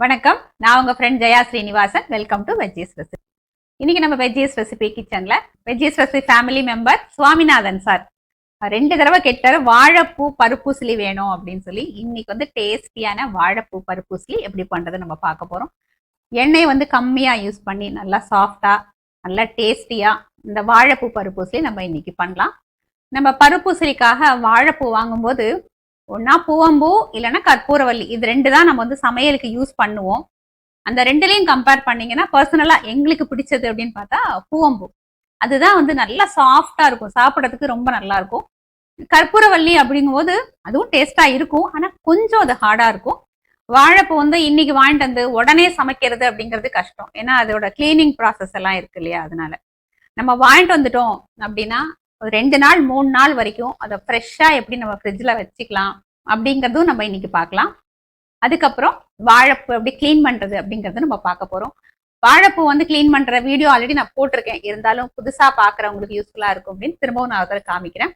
வணக்கம். நான் உங்க friend Jaya Srinivasan. Welcome to veggies recipe இன்னைக்கு நம்ம வெஜ்ஜீஸ் ரெசிபி கிச்சன்ல veggies recipe family member Swaminathan sir. ரெண்டு தடவை கேட்டாரு வாழைப்பூ பருப்பூசலி வேணும் அப்படின்னு சொல்லி. இன்னைக்கு வந்து டேஸ்டியான வாழைப்பூ பருப்பூசலி எப்படி பண்றது நம்ம பார்க்க போறோம். எண்ணெய் வந்து கம்மியா யூஸ் பண்ணி நல்லா சாஃப்டா நல்லா டேஸ்டியா இந்த வாழைப்பூ பருப்பூசலி நம்ம இன்னைக்கு பண்ணலாம். நம்ம பருப்பூசலிக்காக வாழைப்பூ வாங்கும்போது ஒன்னா பூவம்பூ இல்லைன்னா கற்பூரவல்லி இது ரெண்டு தான் நம்ம வந்து சமையலுக்கு யூஸ் பண்ணுவோம். அந்த ரெண்டுலையும் கம்பேர் பண்ணீங்கன்னா பர்சனலா எங்களுக்கு பிடிச்சது அப்படின்னு பார்த்தா பூவம்பூ. அதுதான் வந்து நல்லா சாஃப்டா இருக்கும். சாப்பிட்றதுக்கு ரொம்ப நல்லா இருக்கும். கற்பூரவல்லி அப்படிங்கும்போது அதுவும் டேஸ்டா இருக்கும். ஆனா கொஞ்சம் அது ஹார்டா இருக்கும். வாழைப்பூ வந்து இன்னைக்கு வாங்கிட்டு வந்து உடனே சமைக்கிறது அப்படிங்கிறது கஷ்டம். ஏன்னா அதோட கிளீனிங் ப்ராசஸ் எல்லாம் இருக்கு இல்லையா அதனால. நம்ம வாங்கிட்டு வந்துட்டோம் அப்படின்னா ஒரு ரெண்டு நாள் மூணு நாள் வரைக்கும் அதை ஃப்ரெஷ்ஷாக எப்படி நம்ம ஃப்ரிட்ஜில் வச்சுக்கலாம் அப்படிங்கிறதும் நம்ம இன்னைக்கு பார்க்கலாம். அதுக்கப்புறம் வாழைப்பூ எப்படி க்ளீன் பண்ணுறது அப்படிங்கிறது நம்ம பார்க்க போகிறோம் வாழைப்பூ வந்து க்ளீன் பண்ணுற வீடியோ ஆல்ரெடி நான் போட்டிருக்கேன். இருந்தாலும் புதுசாக பார்க்குறவங்களுக்கு யூஸ்ஃபுல்லாக இருக்கும் அப்படின்னு திரும்பவும் நான் அதை காமிக்கிறேன்.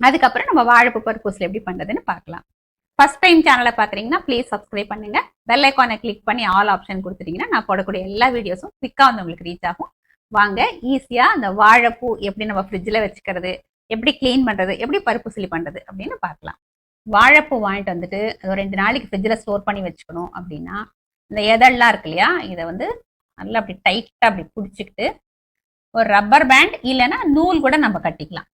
அதுக்கப்புறம் நம்ம வாழைப்பூ பருப்பூசில் எப்படி பண்ணுறதுன்னு பார்க்கலாம். ஃபர்ஸ்ட் டைம் சேனலை பார்க்குறீங்கன்னா ப்ளீஸ் சப்ஸ்கிரைப் பண்ணுங்க. பெல் ஐக்கானை கிளிக் பண்ணி ஆல் ஆப்ஷன் கொடுத்துட்டீங்கன்னா நான் போடக்கூடிய எல்லா வீடியோஸும் குவிக்காக வந்து உங்களுக்கு ரீச் ஆகும். வாங்க ஈஸியாக அந்த வாழைப்பூ எப்படி நம்ம ஃப்ரிட்ஜில் வச்சுக்கிறது எப்படி க்ளீன் பண்ணுறது எப்படி பருப்பு சிலி பண்ணுறது அப்படின்னு பார்க்கலாம். வாழைப்பூ வாங்கிட்டு வந்துட்டு அது ஒரு ரெண்டு நாளைக்கு ஃப்ரிட்ஜில் ஸ்டோர் பண்ணி வச்சுக்கணும் அப்படின்னா இந்த எதெல்லாம் இருக்கு இல்லையா இதை வந்து நல்லா அப்படி டைட்டாக அப்படி பிடிச்சிக்கிட்டு ஒரு ரப்பர் பேண்ட் இல்லைன்னா நூல் கூட நம்ம கட்டிக்கலாம்.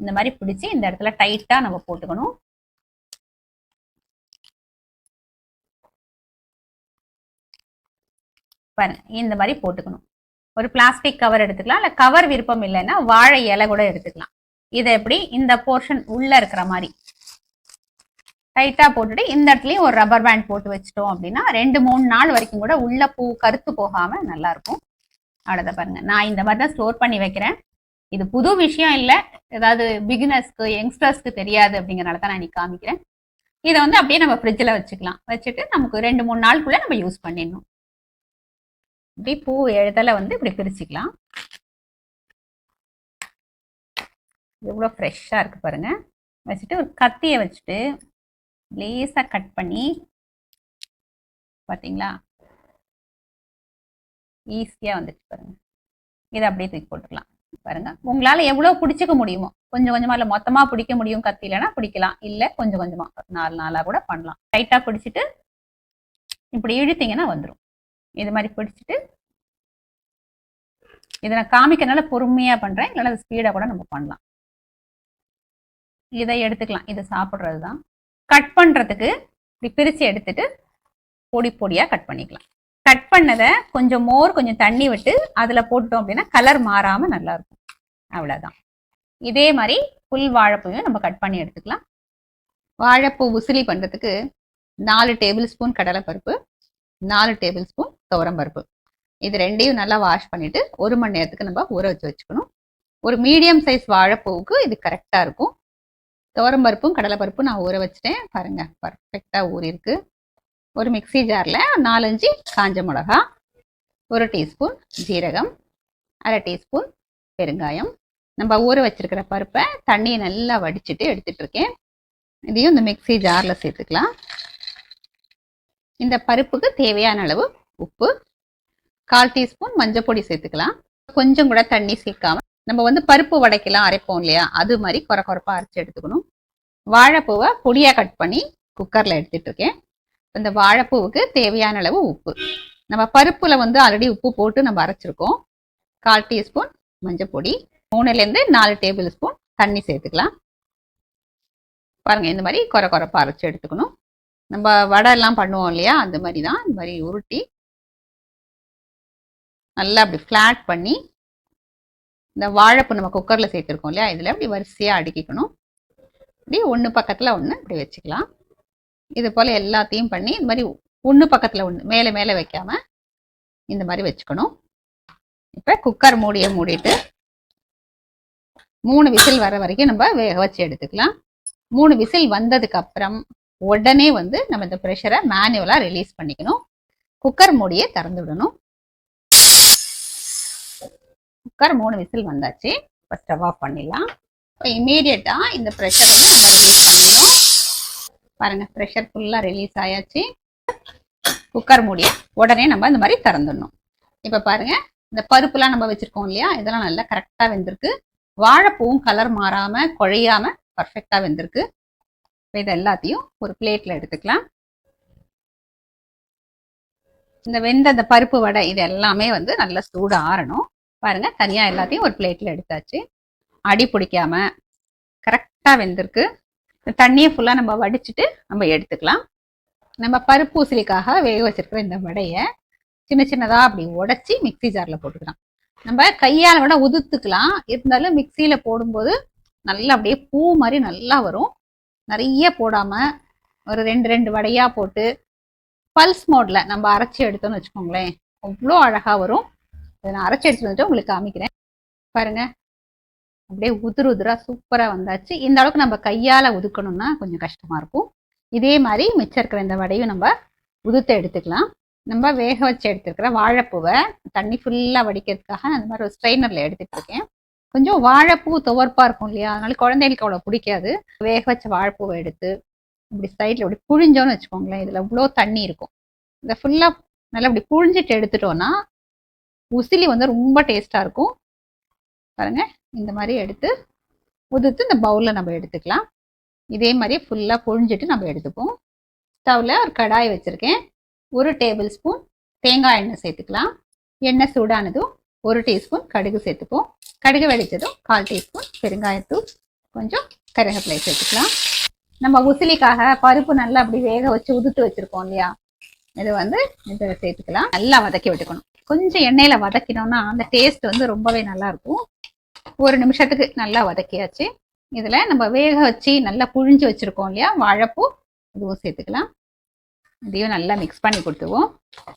இந்த மாதிரி பிடிச்சி இந்த இடத்துல டைட்டாக நம்ம போட்டுக்கணும். பாருங்க இந்த மாதிரி போட்டுக்கணும். ஒரு பிளாஸ்டிக் கவர் எடுத்துக்கலாம். இல்லை கவர் விருப்பம் இல்லைன்னா வாழை இலை கூட எடுத்துக்கலாம். இதை எப்படி? இந்த போர்ஷன் உள்ள இருக்கிற மாதிரி. டைட்டாக போட்டுட்டு இந்த இடத்துலையும் ஒரு ரப்பர் பேண்ட் போட்டு வச்சிட்டோம் அப்படின்னா ரெண்டு மூணு நாள் வரைக்கும் கூட உள்ள பூ கருத்து போகாம நல்லா இருக்கும். அவ்வளோதான் பாருங்க. நான் இந்த மாதிரி தான் ஸ்டோர் பண்ணி வைக்கிறேன். இது புது விஷயம் இல்லை. ஏதாவது பிகினர்ஸ்க்கு யங்ஸ்டர்ஸ்க்கு தெரியாது அப்படிங்கிறனால தான் நான் இன்னைக்கு காமிக்கிறேன். இதை வந்து அப்படியே நம்ம ஃப்ரிட்ஜில் வச்சுக்கலாம். வச்சுட்டு நமக்கு ரெண்டு மூணு நாளுக்குள்ளே நம்ம யூஸ் பண்ணிடணும். இப்படி பூ எழுதலை வந்து இப்படி பிரிச்சுக்கலாம். எவ்வளோ ஃப்ரெஷ்ஷாக இருக்குது பாருங்க. வச்சுட்டு ஒரு கத்தியை வச்சுட்டு லேசாக கட் பண்ணி பார்த்தீங்களா? ஈஸியாக வந்துச்சு பாருங்க. இதை அப்படியே தூக்கி போட்டுக்கலாம் பாருங்க. உங்களால் எவ்வளோ பிடிச்சிக்க முடியுமோ கொஞ்சம் கொஞ்சமாக இல்லை மொத்தமாக பிடிக்க முடியும் கத்திலனா பிடிக்கலாம். இல்லை கொஞ்சம் கொஞ்சமாக நாலு நாளாக கூட பண்ணலாம். டைட்டாக பிடிச்சிட்டு இப்படி இழுத்தீங்கன்னா வந்துடும். இது மாதிரி பிடிச்சிட்டு இதை நான் காமிக்கிறதுனால பொறுமையாக பண்ணுறேன் இல்லைன்னா ஸ்பீடாக கூட நம்ம பண்ணலாம். இதை எடுத்துக்கலாம். இதை சாப்பிட்றது தான் கட் பண்ணுறதுக்கு இப்படி பிரித்து எடுத்துட்டு பொடி பொடியாக கட் பண்ணிக்கலாம். கட் பண்ணதை கொஞ்சம் மோர் கொஞ்சம் தண்ணி விட்டு அதில் போட்டோம் அப்படின்னா கலர் மாறாமல் நல்லாயிருக்கும். அவ்வளோதான் இதே மாதிரி புல் வாழைப்பூவையும் நம்ம கட் பண்ணி எடுத்துக்கலாம். வாழைப்பூ உசிலி பண்ணுறதுக்கு நாலு டேபிள் ஸ்பூன் கடலைப்பருப்பு நாலு டேபிள் ஸ்பூன் துவரம்பருப்பு இது ரெண்டையும் நல்லா வாஷ் பண்ணிட்டு ஒரு மணி நேரத்துக்கு நம்ம ஊற வச்சு வச்சுக்கணும். ஒரு மீடியம் சைஸ் வாழைப்பூவுக்கு இது கரெக்டாக இருக்கும். துவரம்பருப்பும் கடலைப்பருப்பும் நான் ஊற வச்சுட்டேன். பாருங்க பர்ஃபெக்டாக ஊறிருக்கு ஒரு மிக்சி ஜாரில் நாலஞ்சு காஞ்ச மிளகா ஒரு டீஸ்பூன் ஜீரகம் அரை டீஸ்பூன் பெருங்காயம். நம்ம ஊற வச்சிருக்கிற பருப்பை தண்ணியை நல்லா வடிச்சிட்டு எடுத்துட்டு இருக்கேன். இதையும் இந்த மிக்சி ஜாரில் சேர்த்துக்கலாம். இந்த பருப்புக்கு தேவையான அளவு உப்பு கால் டீஸ்பூன் மஞ்சள் பொடி சேர்த்துக்கலாம். கொஞ்சம் கூட தண்ணி சேர்க்காம நம்ம வந்து பருப்பு வடைக்கெல்லாம் அரைப்போம் இல்லையா? அது மாதிரி குறை குறைப்பாக அரைச்சி எடுத்துக்கணும். வாழைப்பூவை பொடியாக கட் பண்ணி குக்கரில் எடுத்துட்டு இருக்கேன் இந்த வாழைப்பூவுக்கு தேவையான அளவு உப்பு. நம்ம பருப்பில் வந்து ஆல்ரெடி உப்பு போட்டு நம்ம அரைச்சிருக்கோம். கால் டீஸ்பூன் மஞ்சள் பொடி. மூணுலேருந்து நாலு டேபிள் ஸ்பூன் தண்ணி சேர்த்துக்கலாம். பாருங்கள் இந்த மாதிரி குறை குறைப்பாக அரைச்சி எடுத்துக்கணும். நம்ம வடை எல்லாம் பண்ணுவோம் இல்லையா? அந்த மாதிரி தான். இந்த மாதிரி உருட்டி நல்லா அப்படி ஃப்ளாட் பண்ணி இந்த வாழைப்பூ நம்ம குக்கரில் சேர்த்துருக்கோம் இல்லையா? இதில் அப்படி வரிசையாக அடுக்கிக்கணும். இப்படி ஒன்று பக்கத்தில் ஒன்று இப்படி வச்சுக்கலாம். இது போல் எல்லாத்தையும் பண்ணி இந்த மாதிரி ஒன்று பக்கத்தில் ஒன்று மேலே மேலே வைக்காமல் இந்த மாதிரி வச்சுக்கணும். இப்போ குக்கர் மூடியை மூடிட்டு மூணு விசில் வர வரைக்கும் நம்ம வேக வச்சு எடுத்துக்கலாம். மூணு விசில் வந்ததுக்கு அப்புறம் உடனே வந்து நம்ம இந்த ப்ரெஷரை மேனுவலாக ரிலீஸ் பண்ணிக்கணும். குக்கர் மூடியை திறந்து விடணும். குக்கர் மூணு விசில் வந்தாச்சு. இப்போ ஸ்டவ் ஆஃப் பண்ணிடலாம். இப்போ இமீடியட்டாக இந்த ப்ரெஷர் வந்து நம்ம ரிலீஸ் பண்ணிடணும். பாருங்கள் ப்ரெஷர் ஃபுல்லாக ரிலீஸ் ஆயாச்சு. குக்கர் மூடிய உடனே நம்ம இந்த மாதிரி திறந்துடணும். இப்போ பாருங்கள் இந்த பருப்புலாம் நம்ம வச்சுருக்கோம் இல்லையா? இதெல்லாம் நல்லா கரெக்டாக வெந்திருக்கு. வாழைப்பூவும் கலர் மாறாமல் குழையாமல் பர்ஃபெக்டாக வெந்திருக்கு. இப்போ இதை எல்லாத்தையும் ஒரு பிளேட்டில் எடுத்துக்கலாம். இந்த வெந்த இந்த பருப்பு வடை இது எல்லாமே வந்து நல்லா சூடு ஆறணும் பாருங்க தனியா எல்லாத்தையும் ஒரு பிளேட்ல எடுத்தாச்சு. அடி பிடிக்காம கரெக்டா வெந்திருக்கு. தண்ணியை ஃபுல்லா நம்ம வடிச்சிட்டு நம்ம எடுத்துக்கலாம். நம்ம பருப்பூசலிக்காக வேக வச்சிருக்கிற இந்த வடையை சின்ன சின்னதா அப்படி உடைச்சி மிக்ஸி ஜார்ல போட்டுக்கலாம். நம்ம கையால் வேணா உதுத்துக்கலாம். இருந்தாலும் மிக்சியில போடும்போது நல்லா அப்படியே பூ மாதிரி நல்லா வரும். நிறைய போடாம ஒரு ரெண்டு ரெண்டு வடையா போட்டு பல்ஸ் மோட்ல நம்ம அரைச்சி எடுத்தோம்னு வச்சுக்கோங்களேன் அவ்வளோ அழகா வரும். இதை நான் அரைச்சி எடுத்துட்டு வந்துட்டு உங்களுக்கு காமிக்கிறேன். பாருங்க. அப்படியே உதிர் உதிரா சூப்பரா வந்தாச்சு. இந்த அளவுக்கு நம்ம கையால உதுக்கணும்னா கொஞ்சம் கஷ்டமா இருக்கும். இதே மாதிரி மிச்சம் இருக்கிற இந்த வடையும் நம்ம உதுத்து எடுத்துக்கலாம். நம்ம வேக வச்சு எடுத்துருக்கிற வாழைப்பூவை தண்ணி ஃபுல்லாக வடிக்கிறதுக்காக நான் இந்த மாதிரி ஒரு ஸ்ட்ரைனர்ல எடுத்துட்டு இருக்கேன். கொஞ்சம் வாழைப்பூ துவர்ப்பாக இருக்கும் இல்லையா? அதனால குழந்தைகளுக்கு அவ்வளோ பிடிக்காது. வேக வச்ச வாழைப்பூவை எடுத்து இப்படி சைடில் இப்படி புழிஞ்சோன்னு வச்சுக்கோங்களேன். இதில் இவ்வளோ தண்ணி இருக்கும். இதை ஃபுல்லாக நல்லா இப்படி புழிஞ்சிட்டு எடுத்துட்டோன்னா உசிலி வந்து ரொம்ப டேஸ்ட்டாக இருக்கும். பாருங்க இந்த மாதிரி எடுத்து உதுத்து இந்த பவுலில் நம்ம எடுத்துக்கலாம். இதே மாதிரி ஃபுல்லாக பொழிஞ்சிட்டு நம்ம எடுத்துப்போம். ஸ்டவ்வில் ஒரு கடாய் வச்சுருக்கேன். ஒரு டேபிள் ஸ்பூன் தேங்காய் எண்ணெய் சேர்த்துக்கலாம். எண்ணெய் சூடானதும் ஒரு டீஸ்பூன் கடுகு சேர்த்துப்போம். கடுகு வெடித்ததும் கால் டீஸ்பூன் பெருங்காயத்தூள் கொஞ்சம் கருவேப்பிலை சேர்த்துக்கலாம். நம்ம உசிலிக்காக பருப்பு நல்லா அப்படி வேக வச்சு உதுத்து வச்சுருக்கோம் இல்லையா? இது வந்து இதில் சேர்த்துக்கலாம். நல்லா வதக்கி விட்டுக்கணும். கொஞ்சம் எண்ணெயில வதக்கினோம்னா அந்த டேஸ்ட் வந்து ரொம்பவே நல்லா இருக்கும் ஒரு நிமிஷத்துக்கு நல்லா வதக்கியாச்சு. இதில் நம்ம வேக வச்சு நல்லா புழிஞ்சு வச்சுருக்கோம் இல்லையா? வாழைப்பூ இதுவும் சேர்த்துக்கலாம். இதையும் நல்லா மிக்ஸ் பண்ணி கொடுத்துருவோம்.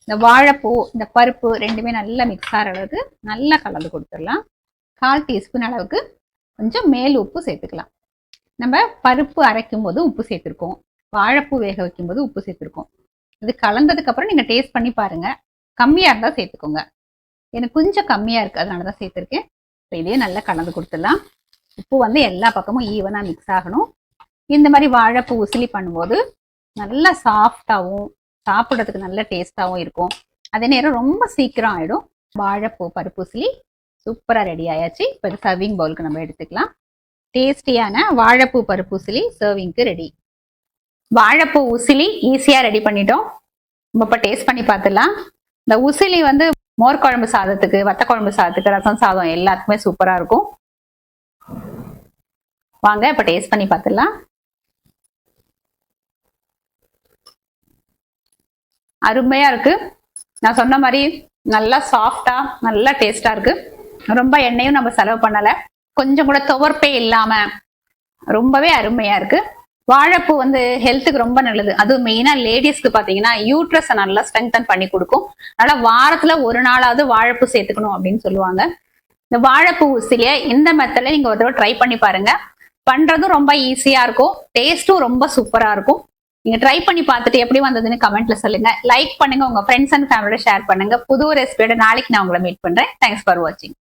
இந்த வாழைப்பூ இந்த பருப்பு ரெண்டுமே நல்லா மிக்ஸ் ஆகிற அளவுக்கு நல்லா கலந்து கொடுத்துடலாம். கால் டீஸ்பூன் அளவுக்கு கொஞ்சம் மேல் உப்பு சேர்த்துக்கலாம். நம்ம பருப்பு அரைக்கும் போது உப்பு சேர்த்துருக்கோம். வாழைப்பூ வேக வைக்கும் போது உப்பு சேர்த்துருக்கோம். இது கலந்ததுக்கப்புறம் நீங்கள் டேஸ்ட் பண்ணி பாருங்கள் கம்மியாக இருந்தால் சேர்த்துக்கோங்க. எனக்கு கொஞ்சம் கம்மியாக இருக்குது அதனால தான் சேர்த்துருக்கேன். இப்போ இதையும் நல்லா கலந்து கொடுத்துடலாம். உப்பு வந்து எல்லா பக்கமும் ஈவனாக மிக்ஸ் ஆகணும். இந்த மாதிரி வாழைப்பூ உசிலி பண்ணும்போது நல்லா சாஃப்டாகவும் சாப்பிட்றதுக்கு நல்ல டேஸ்ட்டாகவும் இருக்கும். அதே நேரம் ரொம்ப சீக்கிரம் ஆகிடும் வாழைப்பூ பருப்பு உசிலி சூப்பராக ரெடி ஆயாச்சு. இப்போ இது சர்விங் பவுலுக்கு நம்ம எடுத்துக்கலாம். டேஸ்டியான வாழைப்பூ பருப்பு உசிலி சர்விங்க்கு ரெடி வாழைப்பூ உசிலி ஈஸியாக ரெடி பண்ணிட்டோம். நம்ம இப்போ டேஸ்ட் பண்ணி பார்த்துடலாம். இந்த உசிலி வந்து மோர் குழம்பு சாதத்துக்கு வத்த குழம்பு சாதத்துக்கு ரசம் சாதம் எல்லாத்துக்குமே சூப்பராக இருக்கும். வாங்க இப்போ டேஸ்ட் பண்ணி பார்த்துடலாம் அருமையா இருக்கு. நான் சொன்ன மாதிரி நல்லா சாஃப்டா நல்லா டேஸ்டா இருக்கு. ரொம்ப எண்ணெயும் நம்ம செலவு பண்ணல. கொஞ்சம் கூட துவர்ப்பே இல்லாம ரொம்பவே அருமையா இருக்கு. வாழைப்பூ வந்து ஹெல்த்துக்கு ரொம்ப நல்லது. அதுவும் மெயினா லேடிஸ்க்கு பாத்தீங்கன்னா யூட்ரஸை நல்லா ஸ்ட்ரெங்தன் பண்ணி கொடுக்கும். அதனால வாரத்துல ஒரு நாளாவது வாழைப்பூ சேர்த்துக்கணும் அப்படின்னு சொல்லுவாங்க. இந்த வாழைப்பூ ஊசிலிய இந்த மெத்தட்ல நீங்க ஒரு தடவை ட்ரை பண்ணி பாருங்க. பண்றதும் ரொம்ப ஈஸியா இருக்கும். டேஸ்ட்டும் ரொம்ப சூப்பரா இருக்கும். நீங்க ட்ரை பண்ணி பார்த்துட்டு எப்படி வந்ததுன்னு கமெண்ட்ல சொல்லுங்க. லைக் பண்ணுங்க. உங்க ஃப்ரெண்ட்ஸ் அண்ட் ஃபேமிலியோட ஷேர் பண்ணுங்க. புது ரெசிபியோட நாளைக்கு நான் உங்களை மீட் பண்றேன். தேங்க்ஸ் ஃபார் வாட்சிங்